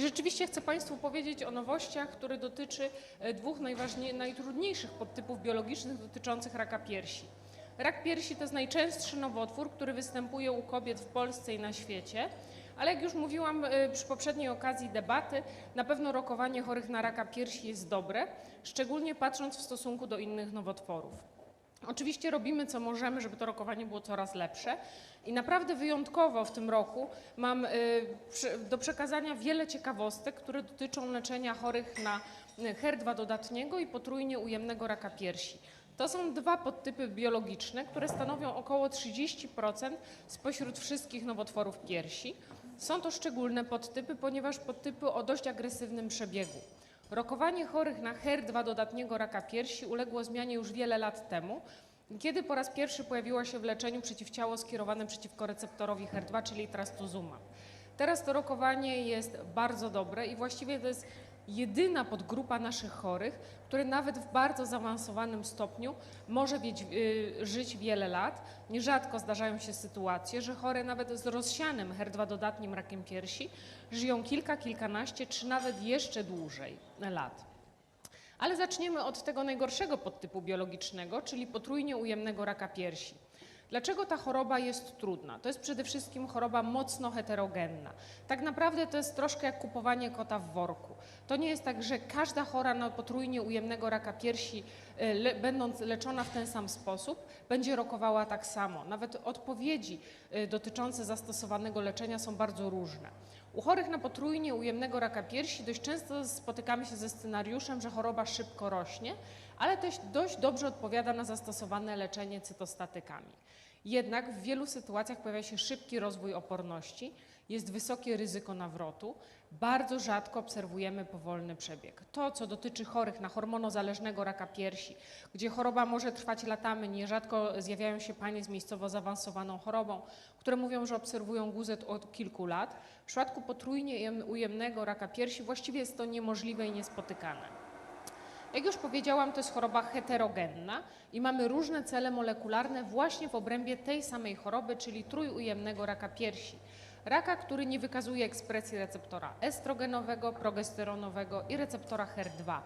rzeczywiście chcę Państwu powiedzieć o nowościach, które dotyczy e, dwóch najtrudniejszych podtypów biologicznych dotyczących raka piersi. Rak piersi to jest najczęstszy nowotwór, który występuje u kobiet w Polsce i na świecie. Ale jak już mówiłam e, przy poprzedniej okazji debaty, na pewno rokowanie chorych na raka piersi jest dobre, szczególnie patrząc w stosunku do innych nowotworów. Oczywiście robimy co możemy, żeby to rokowanie było coraz lepsze i naprawdę wyjątkowo w tym roku mam y, do przekazania wiele ciekawostek, które dotyczą leczenia chorych na y, HER2 dodatniego i potrójnie ujemnego raka piersi. To są dwa podtypy biologiczne, które stanowią około 30% spośród wszystkich nowotworów piersi. Są to szczególne podtypy, ponieważ podtypy o dość agresywnym przebiegu. Rokowanie chorych na HER2 dodatniego raka piersi uległo zmianie już wiele lat temu, kiedy po raz pierwszy pojawiło się w leczeniu przeciwciało skierowane przeciwko receptorowi HER2, czyli trastuzumab. Teraz to rokowanie jest bardzo dobre i właściwie to jest jedyna podgrupa naszych chorych, które nawet w bardzo zaawansowanym stopniu może y, żyć wiele lat. Nierzadko zdarzają się sytuacje, że chore nawet z rozsianym HER2 dodatnim rakiem piersi żyją kilka, kilkanaście czy nawet jeszcze dłużej lat. Ale zaczniemy od tego najgorszego podtypu biologicznego, czyli potrójnie ujemnego raka piersi. Dlaczego ta choroba jest trudna? To jest przede wszystkim choroba mocno heterogenna. Tak naprawdę to jest troszkę jak kupowanie kota w worku. To nie jest tak, że każda chora na potrójnie ujemnego raka piersi, e, le, będąc leczona w ten sam sposób, będzie rokowała tak samo. Nawet odpowiedzi e, dotyczące zastosowanego leczenia są bardzo różne. U chorych na potrójnie ujemnego raka piersi dość często spotykamy się ze scenariuszem, że choroba szybko rośnie, ale też dość dobrze odpowiada na zastosowane leczenie cytostatykami. Jednak w wielu sytuacjach pojawia się szybki rozwój oporności, jest wysokie ryzyko nawrotu, bardzo rzadko obserwujemy powolny przebieg. To, co dotyczy chorych na hormonozależnego raka piersi, gdzie choroba może trwać latami, nierzadko zjawiają się panie z miejscowo zaawansowaną chorobą, które mówią, że obserwują guzet od kilku lat. W przypadku potrójnie jem- ujemnego raka piersi właściwie jest to niemożliwe i niespotykane. Jak już powiedziałam, to jest choroba heterogenna i mamy różne cele molekularne właśnie w obrębie tej samej choroby, czyli trójujemnego raka piersi. Raka, który nie wykazuje ekspresji receptora estrogenowego, progesteronowego i receptora HER2.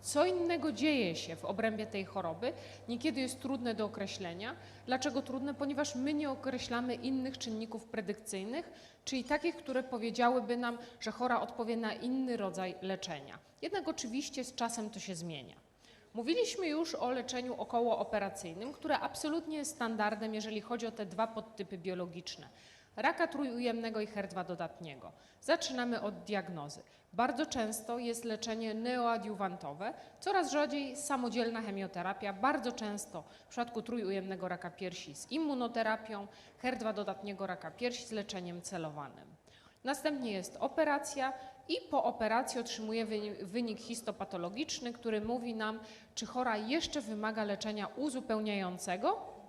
Co innego dzieje się w obrębie tej choroby, niekiedy jest trudne do określenia. Dlaczego trudne? Ponieważ my nie określamy innych czynników predykcyjnych, czyli takich, które powiedziałyby nam, że chora odpowie na inny rodzaj leczenia. Jednak oczywiście z czasem to się zmienia. Mówiliśmy już o leczeniu okołooperacyjnym, które absolutnie jest standardem, jeżeli chodzi o te dwa podtypy biologiczne. Raka trójujemnego i HER2 dodatniego. Zaczynamy od diagnozy. Bardzo często jest leczenie neoadiuwantowe, coraz rzadziej samodzielna chemioterapia, bardzo często w przypadku trójujemnego raka piersi z immunoterapią, HER2 dodatniego raka piersi z leczeniem celowanym. Następnie jest operacja i po operacji otrzymuje wynik, histopatologiczny, który mówi nam, czy chora jeszcze wymaga leczenia uzupełniającego,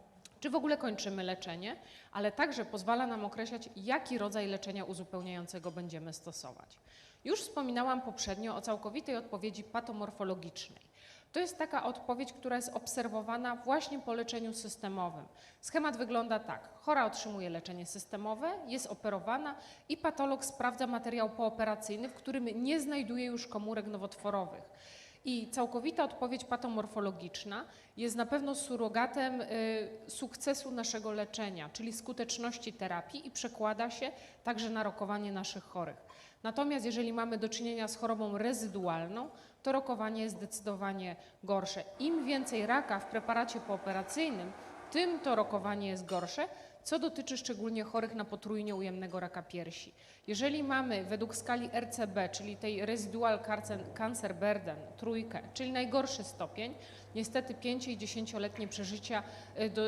czy w ogóle kończymy leczenie, ale także pozwala nam określać, jaki rodzaj leczenia uzupełniającego będziemy stosować. Już wspominałam poprzednio o całkowitej odpowiedzi patomorfologicznej. To jest taka odpowiedź, która jest obserwowana właśnie po leczeniu systemowym. Schemat wygląda tak: chora otrzymuje leczenie systemowe, jest operowana i patolog sprawdza materiał pooperacyjny, w którym nie znajduje już komórek nowotworowych. I całkowita odpowiedź patomorfologiczna jest na pewno surogatem y, sukcesu naszego leczenia, czyli skuteczności terapii i przekłada się także na rokowanie naszych chorych. Natomiast jeżeli mamy do czynienia z chorobą rezydualną, to rokowanie jest zdecydowanie gorsze. Im więcej raka w preparacie pooperacyjnym, tym to rokowanie jest gorsze, co dotyczy szczególnie chorych na potrójnie ujemnego raka piersi. Jeżeli mamy według skali RCB, czyli tej Residual Cancer- Burden, trójkę, czyli najgorszy stopień, niestety 5 i 10-letnie przeżycia y, do,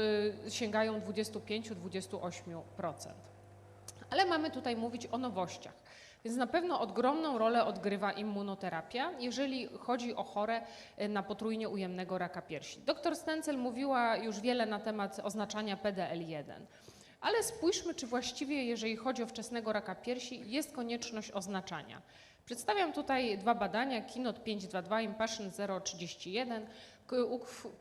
sięgają 25-28%. Ale mamy tutaj mówić o nowościach. Więc na pewno ogromną rolę odgrywa immunoterapia, jeżeli chodzi o chore y, na potrójnie ujemnego raka piersi. Dr Stencel mówiła już wiele na temat oznaczania PDL1. Ale spójrzmy, czy właściwie, jeżeli chodzi o wczesnego raka piersi, jest konieczność oznaczania. Przedstawiam tutaj dwa badania, KINOT 522 i Impassion 031, k- K-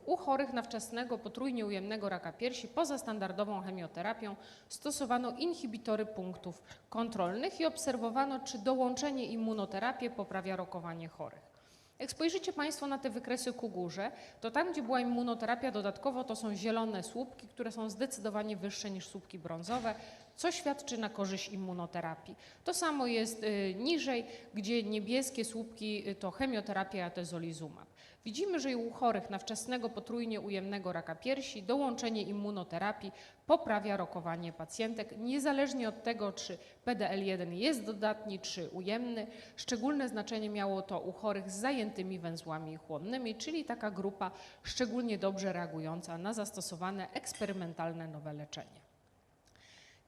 U, chorych na wczesnego potrójnie ujemnego raka piersi poza standardową chemioterapią stosowano inhibitory punktów kontrolnych i obserwowano, czy dołączenie immunoterapii poprawia rokowanie chorych. Jak spojrzycie Państwo na te wykresy ku górze, to tam, gdzie była immunoterapia dodatkowo, to są zielone słupki, które są zdecydowanie wyższe niż słupki brązowe, co świadczy na korzyść immunoterapii. To samo jest y, niżej, gdzie niebieskie słupki y, to chemioterapia atezolizumab. Widzimy, że i u chorych na wczesnego potrójnie ujemnego raka piersi dołączenie immunoterapii poprawia rokowanie pacjentek, niezależnie od tego, czy PDL1 jest dodatni, czy ujemny. Szczególne znaczenie miało to u chorych z zajętymi węzłami chłonnymi, czyli taka grupa szczególnie dobrze reagująca na zastosowane eksperymentalne nowe leczenie.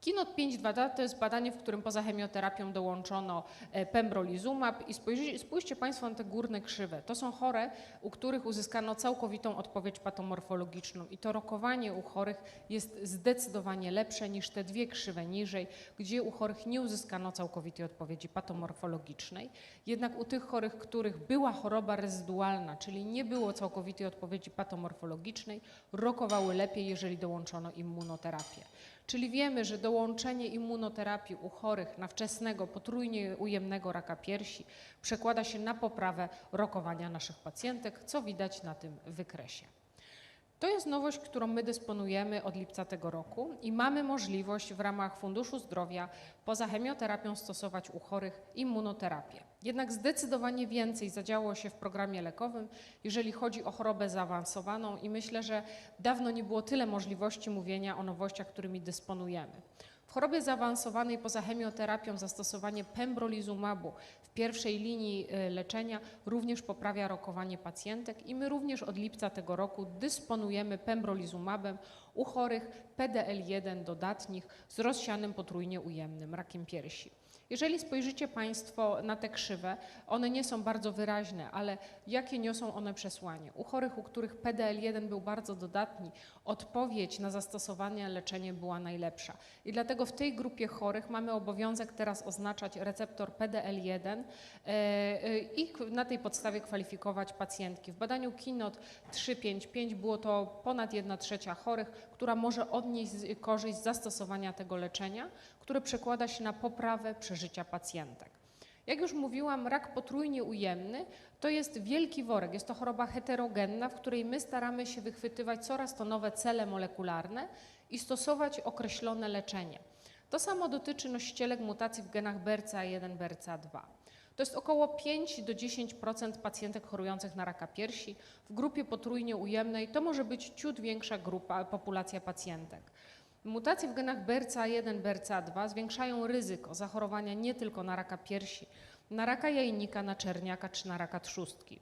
KINOT 5.2 to jest badanie, w którym poza chemioterapią dołączono e, pembrolizumab i spójrzcie Państwo na te górne krzywe. To są chore, u których uzyskano całkowitą odpowiedź patomorfologiczną i to rokowanie u chorych jest zdecydowanie lepsze niż te dwie krzywe niżej, gdzie u chorych nie uzyskano całkowitej odpowiedzi patomorfologicznej. Jednak u tych chorych, których była choroba rezydualna, czyli nie było całkowitej odpowiedzi patomorfologicznej, rokowały lepiej, jeżeli dołączono immunoterapię. Czyli wiemy, że dołączenie immunoterapii u chorych na wczesnego, potrójnie ujemnego raka piersi przekłada się na poprawę rokowania naszych pacjentek, co widać na tym wykresie. To jest nowość, którą my dysponujemy od lipca tego roku i mamy możliwość w ramach Funduszu Zdrowia poza chemioterapią stosować u chorych immunoterapię. Jednak zdecydowanie więcej zadziało się w programie lekowym, jeżeli chodzi o chorobę zaawansowaną i myślę, że dawno nie było tyle możliwości mówienia o nowościach, którymi dysponujemy. W chorobie zaawansowanej poza chemioterapią zastosowanie pembrolizumabu w pierwszej linii y, leczenia również poprawia rokowanie pacjentek i my również od lipca tego roku dysponujemy pembrolizumabem u chorych PDL1 dodatnich z rozsianym potrójnie ujemnym rakiem piersi. Jeżeli spojrzycie Państwo na te krzywe, one nie są bardzo wyraźne, ale jakie niosą one przesłanie? U chorych, u których PDL1 był bardzo dodatni, odpowiedź na zastosowanie leczenie była najlepsza. I dlatego w tej grupie chorych mamy obowiązek teraz oznaczać receptor PDL1 e, e, i na tej podstawie kwalifikować pacjentki. W badaniu KINOT 355 było to ponad 1 trzecia chorych, która może odnieść korzyść z zastosowania tego leczenia, które przekłada się na poprawę przeżycia pacjentek. Jak już mówiłam, rak potrójnie ujemny to jest wielki worek, jest to choroba heterogenna, w której my staramy się wychwytywać coraz to nowe cele molekularne i stosować określone leczenie. To samo dotyczy nosicielek mutacji w genach BRCA1, BRCA2. To jest około 5 do 10% pacjentek chorujących na raka piersi. W grupie potrójnie ujemnej to może być ciut większa grupa, populacja pacjentek. Mutacje w genach BRCA1, BRCA2 zwiększają ryzyko zachorowania nie tylko na raka piersi, na raka jajnika, na czerniaka czy na raka trzustki.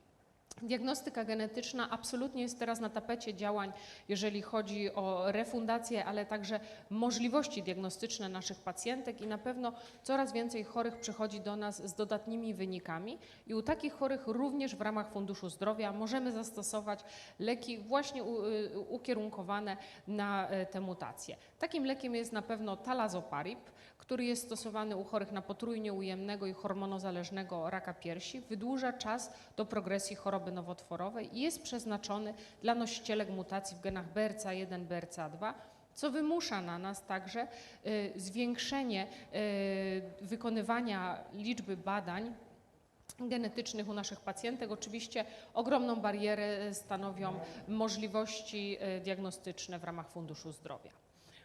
Diagnostyka genetyczna absolutnie jest teraz na tapecie działań, jeżeli chodzi o refundację, ale także możliwości diagnostyczne naszych pacjentek i na pewno coraz więcej chorych przychodzi do nas z dodatnimi wynikami i u takich chorych również w ramach Funduszu Zdrowia możemy zastosować leki właśnie y, ukierunkowane na e, te mutacje. Takim lekiem jest na pewno talazoparib, który jest stosowany u chorych na potrójnie ujemnego i hormonozależnego raka piersi, wydłuża czas do progresji choroby nowotworowej i jest przeznaczony dla nosicielek mutacji w genach BRCA1, BRCA2, co wymusza na nas także y, zwiększenie y, wykonywania liczby badań genetycznych u naszych pacjentek. Oczywiście ogromną barierę stanowią możliwości e, diagnostyczne w ramach Funduszu Zdrowia.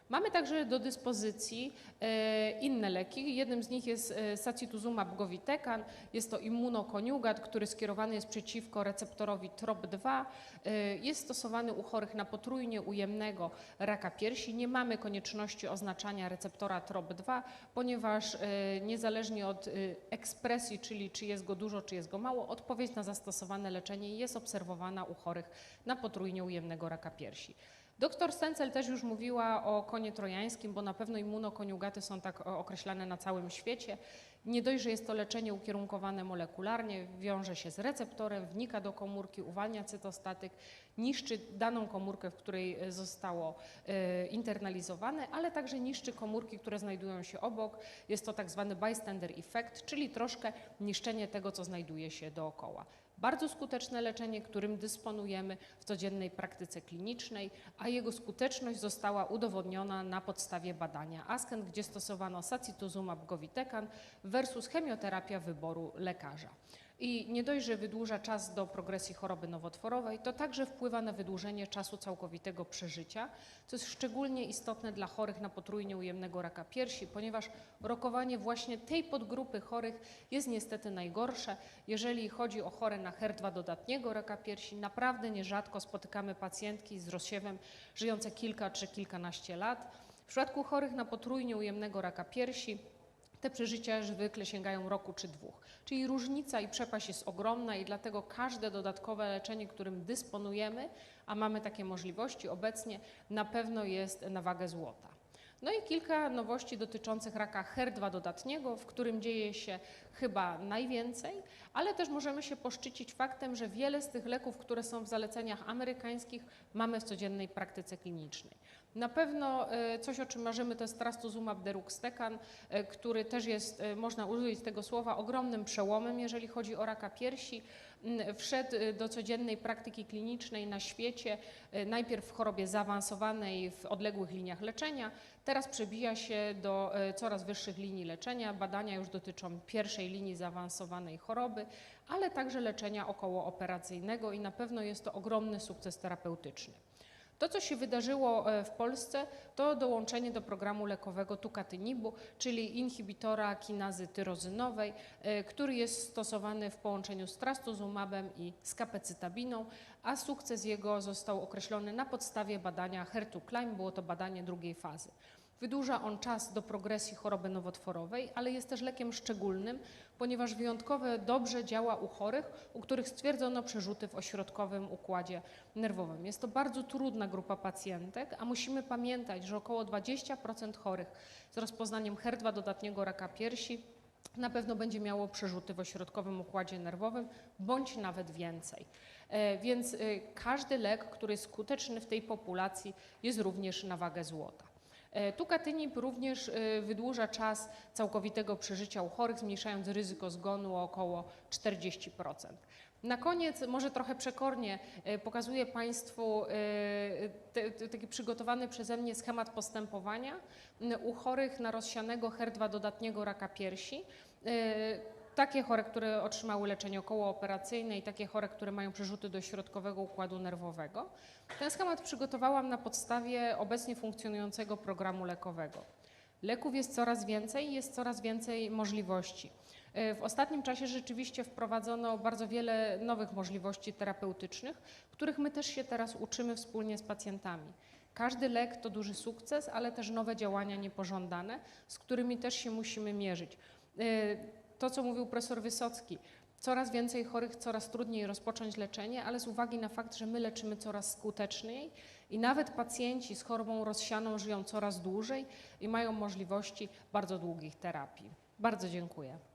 Mamy także do dyspozycji e, inne leki. Jednym z nich jest e, sacituzumab govitecan. Jest to immunokoniugat, który skierowany jest przeciwko receptorowi TROP2. E, Jest stosowany u chorych na potrójnie ujemnego raka piersi. Nie mamy konieczności oznaczania receptora TROP2, ponieważ niezależnie od ekspresji, czyli czy jest go dużo, czy jest go mało, odpowiedź na zastosowane leczenie jest obserwowana u chorych na potrójnie ujemnego raka piersi. Doktor Stencel też już mówiła o konie trojańskim, bo na pewno immunokoniugaty są tak o, określane na całym świecie. Nie dość, że jest to leczenie ukierunkowane molekularnie, wiąże się z receptorem, wnika do komórki, uwalnia cytostatyk, niszczy daną komórkę, w której e, zostało e, internalizowane, ale także niszczy komórki, które znajdują się obok. Jest to tak zwany bystander effect, czyli troszkę niszczenie tego, co znajduje się dookoła. Bardzo skuteczne leczenie, którym dysponujemy w codziennej praktyce klinicznej, a jego skuteczność została udowodniona na podstawie badania ASKEN, gdzie stosowano sacituzumab govitecan versus chemioterapia wyboru lekarza. I nie dość, że wydłuża czas do progresji choroby nowotworowej, to także wpływa na wydłużenie czasu całkowitego przeżycia, co jest szczególnie istotne dla chorych na potrójnie ujemnego raka piersi, ponieważ rokowanie właśnie tej podgrupy chorych jest niestety najgorsze. Jeżeli chodzi o chore na HER2 dodatniego raka piersi, naprawdę nierzadko spotykamy pacjentki z rozsiewem żyjące kilka czy kilkanaście lat. W przypadku chorych na potrójnie ujemnego raka piersi te przeżycia zwykle sięgają roku czy dwóch. Czyli różnica i przepaść jest ogromna i dlatego każde dodatkowe leczenie, którym dysponujemy, a mamy takie możliwości obecnie, na pewno jest na wagę złota. No i kilka nowości dotyczących raka HER2 dodatniego, w którym dzieje się chyba najwięcej, ale też możemy się poszczycić faktem, że wiele z tych leków, które są w zaleceniach amerykańskich, mamy w codziennej praktyce klinicznej. Na pewno e, coś, o czym marzymy, to jest trastuzumab deruxtecan, e, który też jest, e, można użyć tego słowa, ogromnym przełomem, jeżeli chodzi o raka piersi. Mm, Wszedł do codziennej praktyki klinicznej na świecie, najpierw w chorobie zaawansowanej w odległych liniach leczenia, teraz przebija się do coraz wyższych linii leczenia. Badania już dotyczą pierwszej linii zaawansowanej choroby, ale także leczenia okołooperacyjnego i na pewno jest to ogromny sukces terapeutyczny. To, co się wydarzyło e, w Polsce, to dołączenie do programu lekowego tukatynibu, czyli inhibitora kinazy tyrozynowej, e, który jest stosowany w połączeniu z trastuzumabem i z kapecitabiną, a sukces jego został określony na podstawie badania HER2-CLIMB, było to badanie drugiej fazy. Wydłuża on czas do progresji choroby nowotworowej, ale jest też lekiem szczególnym, ponieważ wyjątkowo dobrze działa u chorych, u których stwierdzono przerzuty w ośrodkowym układzie nerwowym. Jest to bardzo trudna grupa pacjentek, a musimy pamiętać, że około 20% chorych z rozpoznaniem HER2 dodatniego raka piersi na pewno będzie miało przerzuty w ośrodkowym układzie nerwowym, bądź nawet więcej. E, Więc e, każdy lek, który jest skuteczny w tej populacji, jest również na wagę złota. E, Tukatynib również e, wydłuża czas całkowitego przeżycia u chorych, zmniejszając ryzyko zgonu o około 40%. Na koniec, może trochę przekornie, e, pokazuję Państwu te- te- taki przygotowany przeze mnie schemat postępowania u chorych na rozsianego HER2 dodatniego raka piersi. E, Takie chore, które otrzymały leczenie okołooperacyjne i takie chore, które mają przerzuty do środkowego układu nerwowego. Ten schemat przygotowałam na podstawie obecnie funkcjonującego programu lekowego. Leków jest coraz więcej, jest coraz więcej możliwości. E, W ostatnim czasie rzeczywiście wprowadzono bardzo wiele nowych możliwości terapeutycznych, których my też się teraz uczymy wspólnie z pacjentami. Każdy lek to duży sukces, ale też nowe działania niepożądane, z którymi też się musimy mierzyć. To, co mówił profesor Wysocki, coraz więcej chorych, coraz trudniej rozpocząć leczenie, ale z uwagi na fakt, że my leczymy coraz skuteczniej i nawet pacjenci z chorobą rozsianą żyją coraz dłużej i mają możliwości bardzo długich terapii. Bardzo dziękuję.